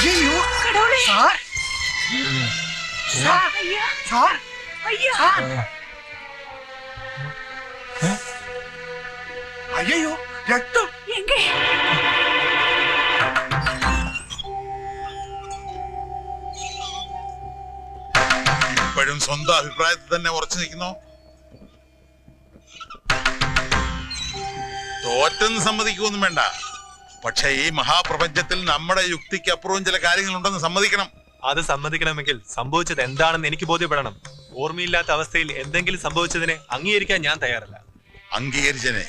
അയ്യോ കടവളെ sir. Sir. അയ്യാ. സാർ. അയ്യാ. അയ്യോ രക്തം. എങ്കേ. ഇപ്പോഴും സ്വന്തം അഭിപ്രായത്തിൽ തന്നെ ഉറച്ചു നിൽക്കുന്നോ? തോറ്റെന്ന് സമ്മതിക്കുമൊന്നും വേണ്ട. പക്ഷെ ഈ മഹാപ്രപഞ്ചത്തിൽ നമ്മുടെ യുക്തിക്ക് അപ്പുറവും ചില കാര്യങ്ങളുണ്ടെന്ന് സമ്മതിക്കണം. അത് സമ്മതിക്കണമെങ്കിൽ സംഭവിച്ചത് എന്താണെന്ന് എനിക്ക് ബോധ്യപ്പെടണം. ഓർമ്മയില്ലാത്ത അവസ്ഥയിൽ എന്തെങ്കിലും സംഭവിച്ചതിനെ അംഗീകരിക്കാൻ ഞാൻ തയ്യാറല്ല. അംഗീകരിച്ചനെ.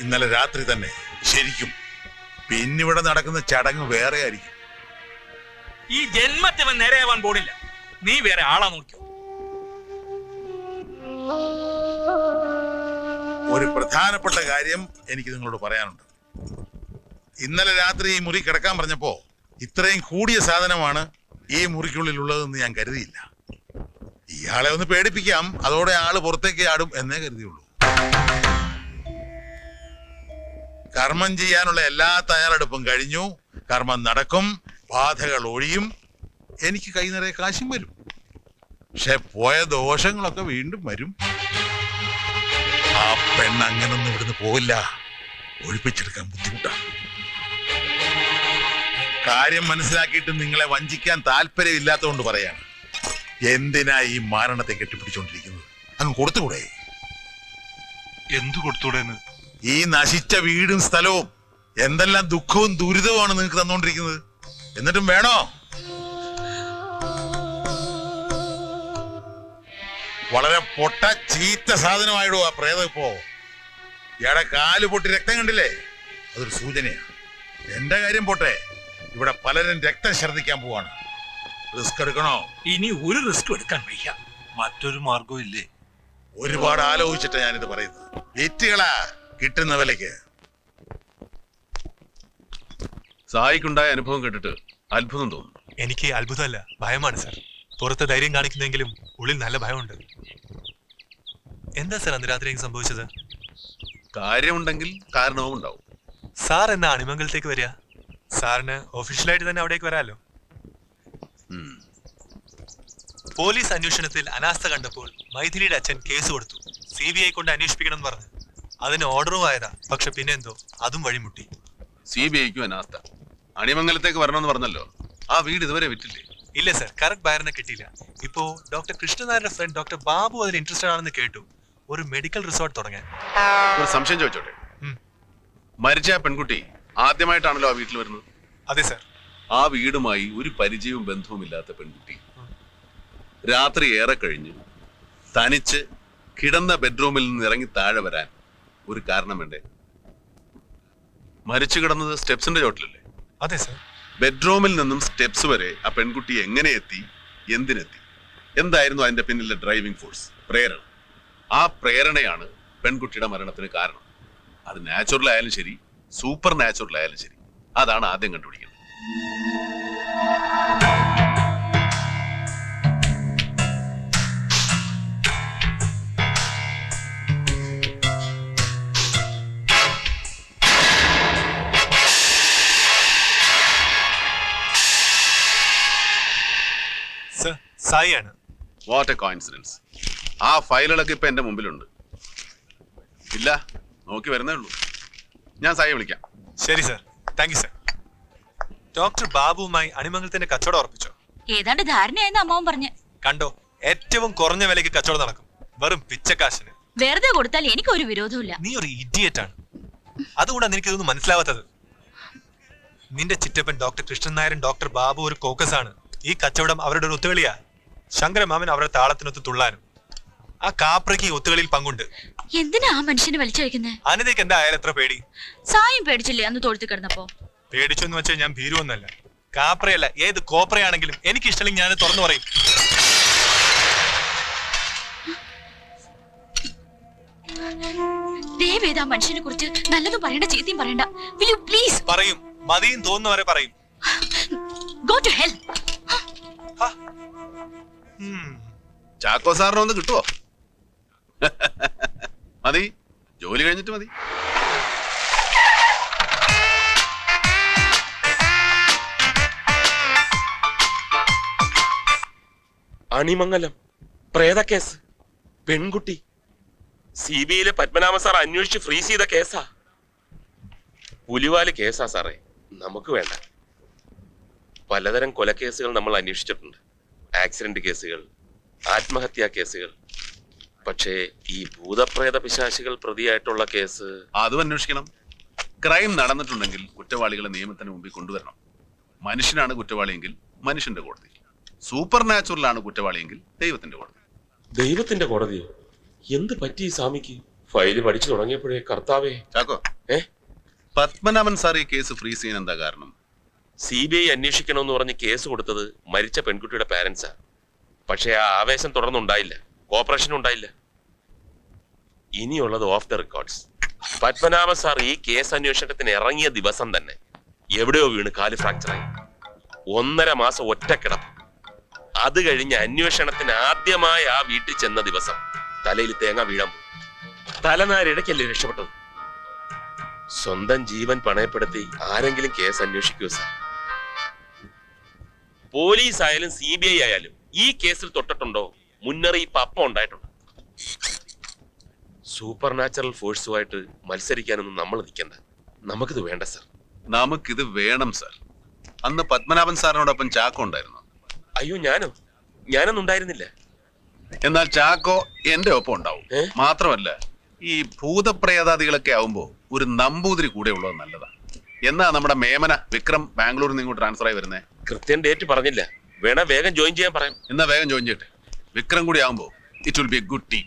ഇന്നലെ രാത്രി തന്നെ. ശരിക്കും. പിന്നിവിടെ നടക്കുന്ന ചടങ്ങ് വേറെ ആയിരിക്കും. ഈ ജന്മത്തിവൻ നേരെയാവാൻ പോണില്ല. നീ വേറെ ആളാ നോക്കിയോ? ഒരു പ്രധാനപ്പെട്ട കാര്യം എനിക്ക് നിങ്ങളോട് പറയാനുണ്ട്. ഇന്നലെ രാത്രി ഈ മുറി കിടക്കാൻ പറഞ്ഞപ്പോ ഇത്രയും കൂടിയ സാധനമാണ് ഈ മുറിക്കുള്ളിൽ ഉള്ളതെന്ന് ഞാൻ കരുതിയില്ല. ഇയാളെ ഒന്ന് പേടിപ്പിക്കാം. അതോടെ ആൾ പുറത്തേക്ക് ആടും എന്നേ കരുതിയുള്ളൂ. കർമ്മം ചെയ്യാനുള്ള എല്ലാ തയ്യാറെടുപ്പും കഴിഞ്ഞു. കർമ്മം നടക്കും. ബാധകൾ ഒഴിയും. എനിക്ക് കൈ നിറയെ കാശും വരും. പക്ഷെ പോയ ദോഷങ്ങളൊക്കെ വീണ്ടും വരും. ആ പെണ്ണ് അങ്ങനൊന്നും ഇവിടുന്ന് പോവില്ല. ഒഴിപ്പിച്ചെടുക്കാൻ ബുദ്ധിമുട്ടാണ്. കാര്യം മനസ്സിലാക്കിയിട്ട് നിങ്ങളെ വഞ്ചിക്കാൻ താല്പര്യമില്ലാത്തതുകൊണ്ട് പറയാണ്. എന്തിനാ ഈ മരണത്തെ കെട്ടിപ്പിടിച്ചോണ്ടിരിക്കുന്നത്? അങ്ങ് കൊടുത്തുകൂടെ? എന്തു കൊടുത്തൂടെന്ന് ഈ നശിച്ച വീടും സ്ഥലവും എന്തെല്ലാം ദുഃഖവും ദുരിതവുമാണ് നിങ്ങൾക്ക് തന്നുകൊണ്ടിരിക്കുന്നത് എന്നിട്ടും വേണോ? വളരെ പൊട്ട ചീത്ത സാധനമായിടോ ആ പ്രേതം ഇപ്പോ? ഇയാടെ കാൽ പൊട്ടി രക്തം കണ്ടില്ലേ? അതൊരു സൂചനയാണ് എന്റെ കാര്യം പോട്ടെ. ഇവിടെ പലരും രക്തം ഛർദിക്കാൻ പോവാണ്. റിസ്ക് എടുക്കണോ? ഇനി ഒരു റിസ്ക് എടുക്കാൻ വയ്യ. മറ്റൊരു മാർഗവും ഇല്ലേ? ഒരുപാട് ആലോചിച്ചിട്ടാ ഞാനിത് പറയുന്നത്. വിറ്റുകളാ കിട്ടുന്ന വിലക്ക് സായിക്കുണ്ടായ അനുഭവം കേട്ടിട്ട് അത്ഭുതം തോന്നുന്നു എനിക്ക് അത്ഭുതമല്ല. ഭയമാണ് സാർ. പുറത്ത് ധൈര്യം കാണിക്കുന്നെങ്കിലും ഉള്ളിൽ നല്ല ഭയമുണ്ട്. എന്താ സാർ അന്ന് രാത്രി സംഭവിച്ചത്? കാര്യമുണ്ടെങ്കിൽ കാരണവും ഉണ്ടാവും. സാർ എന്നാ അണിമംഗലത്തേക്ക് വരിക? സാറിന് ഒഫീഷ്യലായിട്ട് തന്നെ അവിടേക്ക് വരാമല്ലോ പോലീസ് അന്വേഷണത്തിൽ അനാസ്ഥ കണ്ടപ്പോൾ മൈഥിലിയുടെ അച്ഛൻ കേസ് കൊടുത്തു. സി ബി ഐ കൊണ്ട് അന്വേഷിപ്പിക്കണം എന്ന് പറഞ്ഞു. അതിന് ഓർഡറും ആയതാ. പക്ഷെ പിന്നെന്തോ? അതും വഴിമുട്ടി. സി ബി ഐക്കും അനാസ്ഥ. അണിമംഗലത്തേക്ക് വരണമെന്ന് പറഞ്ഞല്ലോ. ആ വീട് ഇതുവരെ വിറ്റില്ലേ? ഇല്ല സർ കറക്റ്റ് ബയറിനെ കിട്ടിയില്ല. ഇപ്പോ ഡോക്ടർ കൃഷ്ണനായരുടെ ഫ്രണ്ട് ഡോക്ടർ ബാബു അതിൽ ഇൻട്രസ്റ്റഡ് ആണെന്ന് കേട്ടു. ഒരു മെഡിക്കൽ റിസോർട്ട് തുടങ്ങാൻ. ഒരു സംശയം ചോദിച്ചോട്ടെ. മരിച്ച പെൺകുട്ടി ആദ്യമായിട്ടാണല്ലോ ആ വീട്ടിൽ വരുന്നത്. അതെ സർ. ആ വീടുമായി ഒരു പരിചയവും ബന്ധവും ഇല്ലാത്ത പെൺകുട്ടി. രാത്രി ഏറെ കഴിഞ്ഞ് തനിച്ച് കിടന്ന ബെഡ്റൂമിൽ നിന്ന് ഇറങ്ങി താഴെ വരാൻ ഒരു കാരണം വേണ്ടേ? മരിച്ചു കിടന്നത് സ്റ്റെപ്സിന്റെ ചോട്ടിലല്ലേ? അതെ സർ. ബെഡ്റൂമിൽ നിന്നും സ്റ്റെപ്സ് വരെ ആ പെൺകുട്ടി എങ്ങനെ എത്തി? എന്തിനെത്തി? എന്തായിരുന്നു അതിന്റെ പിന്നിലെ ഡ്രൈവിംഗ് ഫോഴ്സ്? പ്രേരണ. ആ പ്രേരണയാണ് പെൺകുട്ടിയുടെ മരണത്തിന് കാരണം. അത് നാച്ചുറൽ ആയാലും ശരി സൂപ്പർ നാച്ചുറൽ ആയാലും ശരി. അതാണ് ആദ്യം കണ്ടുപിടിക്കുന്നത്. സായിയാണ് വാട്ട് എ കോയിൻസിഡൻസ് ആ ഫയലുകളൊക്കെ ഇപ്പൊ എന്റെ മുമ്പിലുണ്ട്. ഇല്ല നോക്കി വരുന്നേ ഉള്ളൂ. ഞാൻ സായി വിളിക്കാം. ശരി sir thank you sir doctor ബാബുവുമായി അണിമംഗലത്തിന്റെ കച്ചവടം ഉറപ്പിച്ചോ? ഏതാണ്ട് ധാരണയായെന്ന് അമ്മാവൻ പറഞ്ഞു. കണ്ടോ ഏറ്റവും കുറഞ്ഞ വിലയ്ക്ക് കച്ചവടം നടക്കും. വെറും പിച്ചക്കാശിന്. വെറുതെ കൊടുത്താൽ എനിക്ക് ഒരു വിരോധമില്ല നീ ഒരു ഇഡിയറ്റ് ആണ്. അതുകൊണ്ടാണ് എനിക്കിതൊന്നും മനസ്സിലാവാത്തത്. നിന്റെ ചിറ്റപ്പൻ ഡോക്ടർ കൃഷ്ണൻ നായരും ഡോക്ടർ ബാബു ഒരു കോക്കസ് ആണ്. ഈ കച്ചവടം അവരുടെ ഒരു ഒത്തുകളിയാ ശങ്കരമാമൻ അവരുടെ താളത്തിനൊത്ത് തുള്ളാനും. ആ കാപ്രയ്ക്ക് ഒത്തുകളിൽ ഒത്തുകളിയിൽ പങ്കുണ്ട്. എന്തിനാ ആ മനുഷ്യനെ വലിച്ചു വയ്ക്കുന്നത് അനിതയ്ക്ക് എന്താ എത്ര പേടി? സായം പേടിച്ചില്ലേ അന്ന് തൊഴുത്ത് കിടന്നപ്പോ? പേടിച്ചു എന്ന് വെച്ചാൽ ഞാൻ ഭീരുവൊന്നല്ല കാപ്രയല്ല ഏത് കോപ്രയാണെങ്കിലും എനിക്ക് ഇഷ്ടമില്ലെങ്കിൽ ഞാൻ തുറന്നു പറയും. മനുഷ്യനെ കുറിച്ച് നല്ലതും പറയണ്ട ചീത്തയും പറയണ്ട. വിൽ യു പ്ലീസ് പറയും. മതിയും തോന്നുന്നവരെ പറയും. Go to hell. ചാക്കോ സാറിനൊന്ന് കിട്ടുമോ മതി. ജോലി കഴിഞ്ഞിട്ട് മതി. അണിമംഗലം. പ്രേതക്കേസ് പെൺകുട്ടി. സി ബി ഐയിലെ പത്മനാഭ സാർ അന്വേഷിച്ച് ഫ്രീസ് ചെയ്ത കേസാ. പുലിവാൽ കേസാ സാറേ. നമുക്ക് വേണ്ട. പലതരം കൊലക്കേസുകൾ നമ്മൾ അന്വേഷിച്ചിട്ടുണ്ട്. ആക്സിഡന്റ് കേസുകൾ ആത്മഹത്യാ കേസുകൾ പക്ഷേ ഈ ഭൂതപ്രേത പിശാശികൾ പ്രതിയായിട്ടുള്ള കേസ് അതും അന്വേഷിക്കണം. ക്രൈം നടന്നിട്ടുണ്ടെങ്കിൽ കുറ്റവാളികളെ നിയമത്തിന് മുമ്പിൽ കൊണ്ടുവരണം. മനുഷ്യനാണ് കുറ്റവാളിയെങ്കിൽ മനുഷ്യന്റെ കോടതി. സൂപ്പർ നാച്ചുറലാണ് കുറ്റവാളിയെങ്കിൽ ദൈവത്തിന്റെ കോടതി. ദൈവത്തിന്റെ കോടതിയോ? എന്ത് പറ്റി ഈ സ്വാമിക്ക്? ഫയൽ പഠിച്ചു തുടങ്ങിയപ്പോഴേ കർത്താവേ. ചാക്കോ. ഏ? പത്മനാഭൻ സാർ ഈ കേസ് ഫ്രീസ് ചെയ്യാൻ എന്താ കാരണം? സി ബി ഐ അന്വേഷിക്കണമെന്ന് പറഞ്ഞ് കേസ് കൊടുത്തത് മരിച്ച പെൺകുട്ടിയുടെ പാരന്റ്സാ പക്ഷേ ആ ആവേശം തുടർന്നുണ്ടായില്ല. കോപ്പറേഷൻ ഉണ്ടായില്ല. ഇനിയുള്ളത് off the records Padmanabha sir ഈ കേസ് അന്വേഷണത്തിന് ഇറങ്ങിയ ദിവസം തന്നെ എവിടെയോ വീണ് കാൽ ഫ്രാക്ചറായി ഒന്നര മാസം ഒറ്റ കിടപ്പ്. അത് കഴിഞ്ഞ് അന്വേഷണത്തിന് ആദ്യമായി ആ വീട്ടിൽ ചെന്ന ദിവസം തലയിൽ തേങ്ങ വീഴാൻ പോയി. തലനാരിടയ്ക്കല്ലേ രക്ഷപ്പെട്ടത്? സ്വന്തം ജീവൻ പണയപ്പെടുത്തി ആരെങ്കിലും കേസ് അന്വേഷിക്കൂ സാർ പോലീസ് ആയാലും സി ബി ഐ ആയാലും ഈ കേസിൽ തൊട്ടിട്ടുണ്ടോ? മുന്നറിയിപ്പ് അപ്പം ഉണ്ടായിട്ടുണ്ട്. സൂപ്പർ നാച്ചുറൽ ഫോഴ്സുമായിട്ട് മത്സരിക്കാനൊന്നും നമ്മൾ നിൽക്കണ്ട. നമുക്കിത് വേണ്ട സാർ നമുക്കിത് വേണം സർ അന്ന് പത്മനാഭൻ സാറിനോടൊപ്പം ചാക്കോ ഉണ്ടായിരുന്നു. അയ്യോ ഞാനോ? ഞാനൊന്നും ഉണ്ടായിരുന്നില്ല. എന്നാൽ ചാക്കോ എന്റെ ഒപ്പം ഉണ്ടാവും. മാത്രമല്ല ഈ ഭൂതപ്രേതാദികളൊക്കെ ആവുമ്പോ ഒരു നമ്പൂതിരി കൂടെ ഉള്ളത് നല്ലതാ. എന്നാ നമ്മുടെ മേമന വിക്രം ബാംഗ്ലൂരിൽ നിന്ന് ഇങ്ങോട്ട് ട്രാൻസ്ഫർ ആയി വരുന്നേ? കൃത്യം ഡേറ്റ് പറഞ്ഞില്ല. വേണം വേഗം ജോയിൻ ചെയ്യാൻ പറയാം. എന്നാ വേഗം ജോയിൻ ചെയ്യട്ടെ. വിക്രം കൂടി ആവുമ്പോ it will be a good team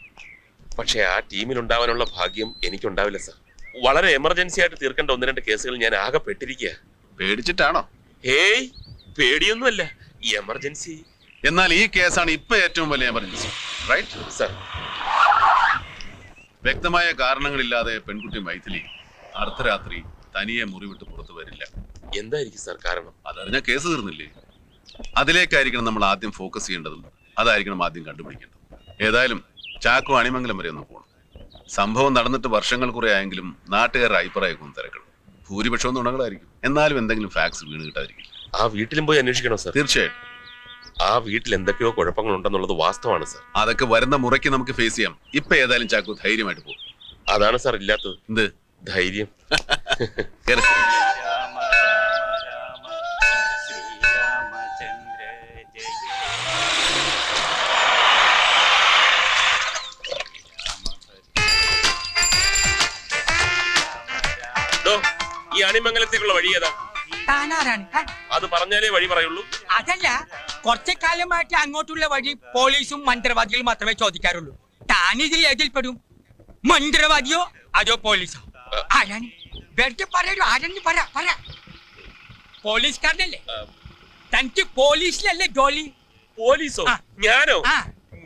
പക്ഷേ ആ ടീമിൽ ഉണ്ടാവാനുള്ള ഭാഗ്യം എനിക്കുണ്ടാവില്ല സാർ വളരെ എമർജൻസി ആയിട്ട് തീർക്കേണ്ട ഒന്ന് രണ്ട് കേസുകൾ ഞാൻ ആകെ പെട്ടിരിക്കുക പേടിച്ചിട്ടാണോ? ഹേയ് പേടിയൊന്നുമല്ല. ഈ എമർജൻസി എന്നാൽ ഈ കേസാണ് ഇപ്പൊ ഏറ്റവും വലിയ എമർജൻസി റൈറ്റ് സാർ വ്യക്തമായ കാരണങ്ങളില്ലാതെ പെൺകുട്ടി മൈഥിലി അർദ്ധരാത്രി തനിയെ മുറിവിട്ട് പുറത്തു വരില്ല. എന്തായിരിക്കും സാർ കാരണം? അതറിഞ്ഞ കേസ് തീർന്നില്ലേ? അതിലേക്കായിരിക്കണം നമ്മൾ ആദ്യം ഫോക്കസ് ചെയ്യേണ്ടതും അതായിരിക്കണം ആദ്യം കണ്ടുപിടിക്കേണ്ടത്. ഏതായാലും ചാക്കോ അണിമംഗലം വരെ ഒന്ന് പോകണം സംഭവം നടന്നിട്ട് വർഷങ്ങൾ കുറെ ആയെങ്കിലും നാട്ടുകാരുടെ അഭിപ്രായമൊക്കെ തിരക്കണം. ഭൂരിപക്ഷവും നുണകളായിരിക്കും എന്നാലും എന്തെങ്കിലും ഫാക്സ് വീണ് കിട്ടാതിരിക്കും ആ വീട്ടിലും പോയി അന്വേഷിക്കണം സാർ തീർച്ചയായിട്ടും. ആ വീട്ടിൽ എന്തൊക്കെയോ കുഴപ്പങ്ങളുണ്ടെന്നുള്ളത് വാസ്തവമാണ് സാർ അതൊക്കെ വരുന്ന മുറയ്ക്ക് നമുക്ക് ഫേസ് ചെയ്യാം. ഇപ്പൊ ഏതായാലും ചാക്കു ധൈര്യമായിട്ട് പോകും. അതാണ് സാർ ഇല്ലാത്തത്. എന്ത്? ധൈര്യം. ഈ അണിമംഗലത്തേക്കുള്ള വഴി ഏതാ? താനാരാണ്? അത് പറഞ്ഞാലേ വഴി പറയുള്ളൂ. അതല്ല കുറച്ചു കാലമായിട്ട് അങ്ങോട്ടുള്ള വഴി പോലീസും മന്ത്രവാദികളും മാത്രമേ ചോദിക്കാറുള്ളൂ. താനിതിൽ ഏതിൽപ്പെടും? പെടും മന്ത്രവാദിയോ അതോ പോലീസോ? ആരാണ്? വെറുതെ പറയൂ ആരെന്ന് പറ പറ. പോലീസുകാരനല്ലേ? തനിക്ക് പോലീസിലല്ലേ ജോലി? പോലീസോ? ഞാനോ?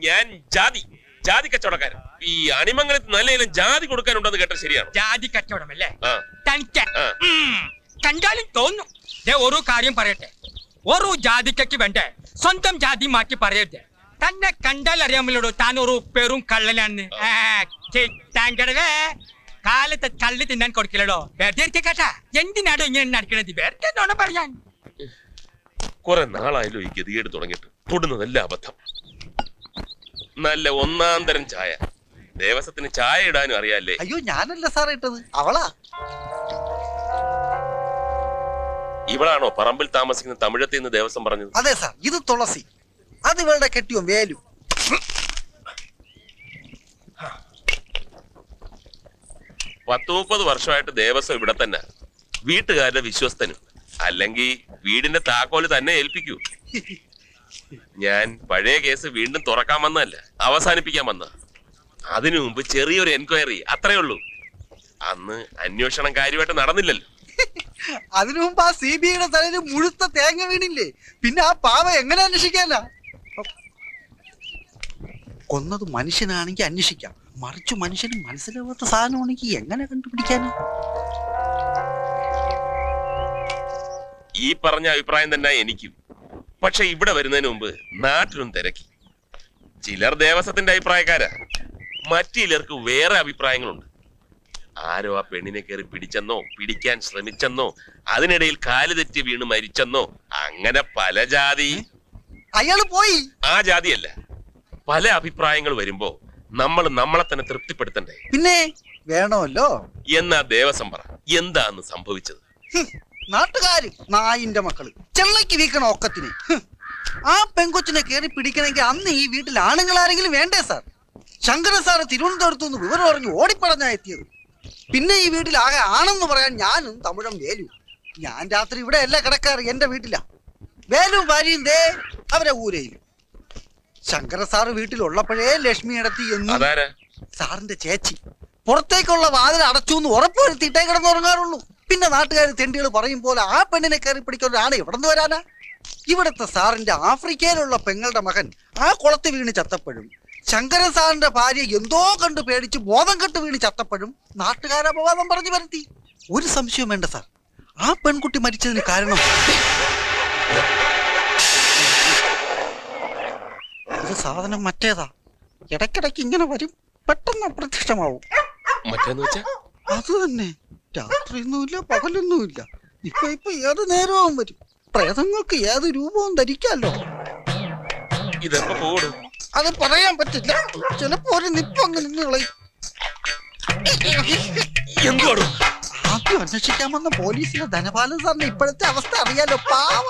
ഞാൻ ജാതി ജാതി കച്ചവടക്കാരൻ. ഈ അണിമംഗലത്ത് നല്ല ഇനം ജാതി കൊടുക്കാനുണ്ടെന്ന് കേട്ടാ ശരിയാണ്. ജാതി കച്ചവടമല്ലേ? ആ. തനിക്ക് ആ. ഉം, കണ്ടാലും തോന്നും. ദേ ഒരു കാര്യം പറയട്ടെ. ഓരോ ജാതിക്കയ്ക്ക് വേണ്ടേ? സ്വന്തം ജാതി മാറ്റി പറയട്ടെ തന്നെ കണ്ടാൽ അറിയാമല്ലോ താൻ ഒരു പെറും കള്ളനാണെന്ന്. ആ, താങ്കടവേ കാലത്തെ കള്ളി തിന്നാൻ കൊടുക്കില്ലടോ. വെറുതെ ഇരിക്കെ കേട്ടാ. എന്തിനാടോ ഇങ്ങനെ നടക്കണത്? വെറുതെ നോണ പറയാൻ. കുറെ നാളായല്ലോ ഈ ഗതികേട് തുടങ്ങിയിട്ട്. തൊടുന്നതല്ല അബദ്ധം. നല്ല ഒന്നാം തരം ചായ. ദേവസ്വത്തിന് ചായ ഇടാനും അറിയാല്ലേ? അയ്യോ ഞാനല്ല സാറേ ഇട്ടത്. അവളാ. ഇവളാണോ പറമ്പിൽ താമസിക്കുന്ന തമിഴത്തിൽ നിന്ന് ദേവസ്വം പറഞ്ഞത്? അതെ സാർ ഇത് തുളസി. അത് ഇവളുടെ കെട്ടിയോ വേലു. പത്ത് മുപ്പത് വർഷമായിട്ട് ദേവസ്വം ഇവിടെ തന്നെ. വീട്ടുകാരുടെ വിശ്വസ്തനും. അല്ലെങ്കിൽ വീടിന്റെ താക്കോൽ തന്നെ ഏൽപ്പിക്കൂ. ഞാൻ പഴയ കേസ് വീണ്ടും തുറക്കാൻ വന്നതല്ല. അവസാനിപ്പിക്കാൻ വന്ന അതിനു മുമ്പ് ചെറിയൊരു എൻക്വയറി അത്രേ ഉള്ളൂ. അന്ന് അന്വേഷണം കാര്യമായിട്ട് നടന്നില്ലല്ലോ. അതിനു മുമ്പ് ആ സി ബി ഐയുടെ തലയിൽ മുഴുത്ത തേങ്ങ വീണില്ലേ? പിന്നെ ആ പാവ എങ്ങനെ അന്വേഷിക്കാനാ? കൊന്നത് മനുഷ്യനാണെങ്കിൽ അന്വേഷിക്കാം. മറിച്ചു മനുഷ്യന് മനസ്സിലാവാത്ത സാധനമാണെങ്കിൽ എങ്ങനെ കണ്ടുപിടിക്കാനാ? ഈ പറഞ്ഞ അഭിപ്രായം തന്നെ എനിക്കും. പക്ഷെ ഇവിടെ വരുന്നതിന് മുമ്പ് നാട്ടിലും തിരക്കി. ചിലർ ദേവസ്വത്തിന്റെ അഭിപ്രായക്കാരാ. മറ്റു ചിലർക്ക് വേറെ അഭിപ്രായങ്ങളുണ്ട്. ആരോ ആ പെണ്ണിനെ കയറി പിടിച്ചെന്നോ പിടിക്കാൻ ശ്രമിച്ചെന്നോ അതിനിടയിൽ കാൽ തെറ്റി വീണ് മരിച്ചെന്നോ അങ്ങനെ പല ജാതി. അയാൾ പോയി. ആ ജാതിയല്ല. പല അഭിപ്രായങ്ങൾ വരുമ്പോ നമ്മൾ നമ്മളെ തന്നെ തൃപ്തിപ്പെടുത്തണ്ടേ? പിന്നെ വേണമല്ലോ. എന്നാ ദേവസ്വം പറ എന്താന്ന് സംഭവിച്ചത്? നാട്ടുകാര് നായിന്റെ മക്കൾ ചെള്ളയ്ക്ക് വീക്കണ ഒക്കത്തിന്. ആ പെങ്കൊച്ചിനെ കയറി പിടിക്കണമെങ്കിൽ അന്ന് ഈ വീട്ടിൽ ആണുങ്ങൾ ആരെങ്കിലും വേണ്ടേ സാർ? ശങ്കരൻ സാറ് തിരുവനന്തപുരത്തു നിന്ന് വിവരം അറിഞ്ഞ് ഓടിപ്പടഞ്ഞാ എത്തിയത്. പിന്നെ ഈ വീട്ടിൽ ആകെ ആണെന്ന് പറയാൻ ഞാനും തമിഴം വേലു. ഞാൻ രാത്രി ഇവിടെ അല്ല കിടക്കാറ് എന്റെ വീട്ടിലാ. വേലും ഭാര്യയും ദേ അവരെ ഊരയിലും ശങ്കര സാറ് വീട്ടിലുള്ളപ്പോഴേ ലക്ഷ്മി ഇടത്തി എന്നും സാറിന്റെ ചേച്ചി. പുറത്തേക്കുള്ള വാതിൽ അടച്ചു എന്ന് ഉറപ്പുവരുത്തിയിട്ടേ കിടന്നുറങ്ങാറുള്ളൂ. പിന്നെ നാട്ടുകാർ തെണ്ടികൾ പറയും പോലെ ആ പെണ്ണിനെ കയറി പിടിക്കുന്ന ഒരാണ് എവിടെ നിന്ന് വരാനാ. ഇവിടുത്തെ സാറിന്റെ ആഫ്രിക്കയിലുള്ള പെങ്ങളുടെ മകൻ ആ കുളത്ത് വീണ് ചത്തപ്പോഴും ശങ്കരൻ സാറിന്റെ ഭാര്യ എന്തോ കണ്ട് പേടിച്ച് ബോധം കെട്ട് വീണ് ചത്തപ്പോഴും നാട്ടുകാരപവാദം പറഞ്ഞു വരുത്തി ഒരു സംശയം വേണ്ട സാർ. ആ പെൺകുട്ടി മരിച്ചതിന് കാരണം ഇത് സാധനം മറ്റേതാ. ഇടയ്ക്കിടയ്ക്ക് ഇങ്ങനെ വരും. പെട്ടെന്ന് അപ്രത്യക്ഷമാവും. മറ്റേന്ന് വെച്ചാ? അത് തന്നെ. രാത്രിയൊന്നുമില്ല പകലൊന്നുമില്ല. ഇപ്പൊ ഇപ്പൊ ഏത് നേരവും വരും. പ്രേതങ്ങൾക്ക് ഏത് രൂപവും ധരിക്കാലോ ഇതെപ്പോ പോടും അത് പറയാൻ പറ്റില്ല. ചിലപ്പോ ഒരു നിപ്പങ്ങ് നിന്ന് കളയും. എന്തുവാടും? ആദ്യം അന്വേഷിക്കാൻ വന്ന പോലീസിലെ ധനപാലൻ സാറിന് ഇപ്പോഴത്തെ അവസ്ഥ അറിയാലോ പാവ.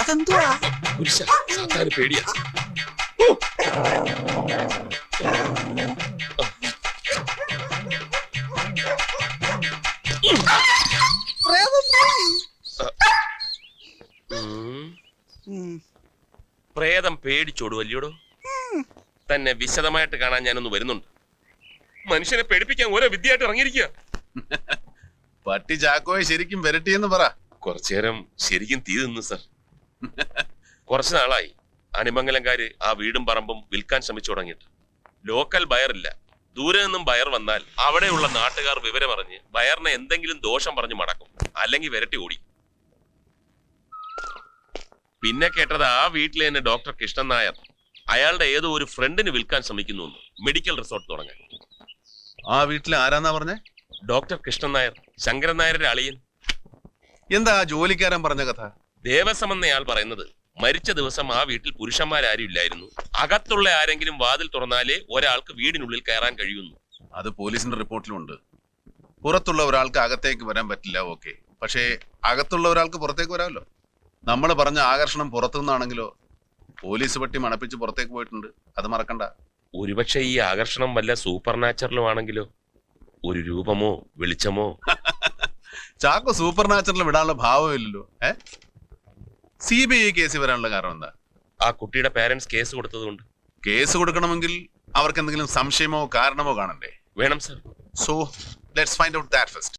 അതെന്തുവാ? പേടിയാ. പ്രേതം പേടിച്ചോടുവല്ലോടോ തന്നെ വിശദമായിട്ട് കാണാൻ ഞാനൊന്ന് വരുന്നുണ്ട്. മനുഷ്യനെ പേടിപ്പിക്കാൻ ഓരോ വിദ്യയായിട്ട് ഇറങ്ങിയിരിക്കുക. പട്ടി ചാക്കോയെ ശരിക്കും വരട്ടിയെന്ന് പറ. കുറച്ചു നേരം ശരിക്കും തീ തിന്നു സർ. കുറച്ചു നാളായി അണിമംഗലംകാര് ആ വീടും പറമ്പും വിൽക്കാൻ ശ്രമിച്ചു തുടങ്ങിയിട്ട്. ലോക്കൽ ബയറില്ല ദൂരെ നിന്നും ബയർ വന്നാൽ അവിടെയുള്ള നാട്ടുകാർ വിവരമറിഞ്ഞ് ബയറിനെ എന്തെങ്കിലും ദോഷം പറഞ്ഞ് മടക്കും. അല്ലെങ്കിൽ വിരട്ടി ഓടി. പിന്നെ കേട്ടത് ആ വീട്ടിലെ തന്നെ ഡോക്ടർ കൃഷ്ണൻ നായർ. അയാളുടെ ഏതോ ഒരു ഫ്രണ്ടിന് വിൽക്കാൻ ശ്രമിക്കുന്നു മെഡിക്കൽ റിസോർട്ട് തുടങ്ങാൻ. ആ വീട്ടിൽ ആരാന്നാ പറഞ്ഞേ? ഡോക്ടർ കൃഷ്ണൻ നായർ ശങ്കരൻ നായരുടെ അളിയൻ. എന്താ ആ ജോലിക്കാരൻ പറഞ്ഞ കഥ? ദേവസം എന്നയാൾ പറയുന്നത് മരിച്ച ദിവസം ആ വീട്ടിൽ പുരുഷന്മാരാരും ഇല്ലായിരുന്നു. അകത്തുള്ള ആരെങ്കിലും വാതിൽ തുറന്നാലേ ഒരാൾക്ക് വീടിനുള്ളിൽ കയറാൻ കഴിയുന്നു. അത് പോലീസിന്റെ റിപ്പോർട്ടിലുണ്ട് പുറത്തുള്ള ഒരാൾക്ക് അകത്തേക്ക് വരാൻ പറ്റില്ല ഓക്കെ പക്ഷേ അകത്തുള്ള ഒരാൾക്ക് പുറത്തേക്ക് വരാമല്ലോ. നമ്മൾ പറഞ്ഞ ആകർഷണം പുറത്തുനിന്നാണെങ്കിലോ പോലീസ് പട്ടി മണപ്പിച്ച് പുറത്തേക്ക് പോയിട്ടുണ്ട്. അത് മറക്കണ്ട. ഒരുപക്ഷെ ഈ ആകർഷണം വല്ല സൂപ്പർ നാച്ചുറലും ആണെങ്കിലോ? ഒരു രൂപമോ വെളിച്ചമോ? ചാക്കോ സൂപ്പർ നാച്ചുറൽ വിടാനുള്ള ഭാവമില്ലല്ലോ. ഏ? സി ബി ഐ കേസ് വരാനുള്ള കാരണം എന്താ? ആ കുട്ടിയുടെ പാരന്റ്സ് കേസ് കൊടുത്തതുകൊണ്ട്. കേസ് കൊടുക്കണമെങ്കിൽ അവർക്ക് എന്തെങ്കിലും സംശയമോ കാരണമോ കാണണ്ടേ? വേണം sir so let's find out that first